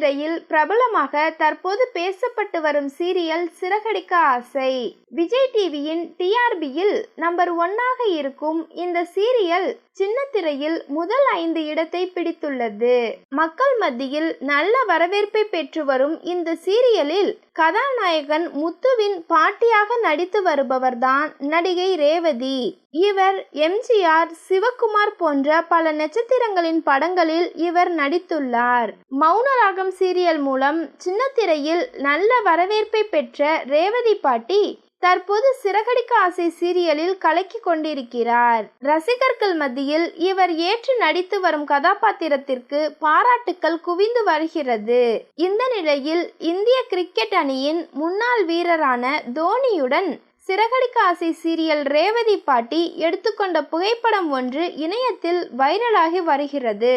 திரையில் பிரபலமாக தற்போது பேசப்பட்டு வரும் சீரியல் சிறகடிக்க ஆசை. விஜய் டிவியின் டிஆர்பியில் நம்பர் ஒன்னாக இருக்கும் இந்த சீரியல் சின்ன திரையில் முதல் ஐந்து இடத்தை பிடித்துள்ளது. மக்கள் மத்தியில் நல்ல வரவேற்பை பெற்று வரும் இந்த சீரியலில் கதாநாயகன் முத்துவின் பாட்டியாக நடித்து வருபவர்தான் நடிகை ரேவதி. இவர் எம்ஜிஆர் சிவகுமார் போன்ற பல நட்சத்திரங்களின் படங்களில் இவர் நடித்துள்ளார். மௌனராகம் சீரியல் மூலம் சின்னத்திரையில் நல்ல வரவேற்பை பெற்ற ரேவதி பாட்டி தற்போது சிறகடிக்க ஆசை சீரியலில் கலக்கி கொண்டிருக்கிறார். ரசிகர்கள் மத்தியில் இவர் ஏற்று நடித்து வரும் கதாபாத்திரத்திற்கு பாராட்டுக்கள் குவிந்து வருகிறது. இந்த நிலையில் இந்திய கிரிக்கெட் அணியின் முன்னாள் வீரரான தோனியுடன் சிறகடிக்க ஆசை சீரியல் ரேவதி பாட்டி எடுத்துக்கொண்ட புகைப்படம் ஒன்று இணையத்தில் வைரலாகி வருகிறது.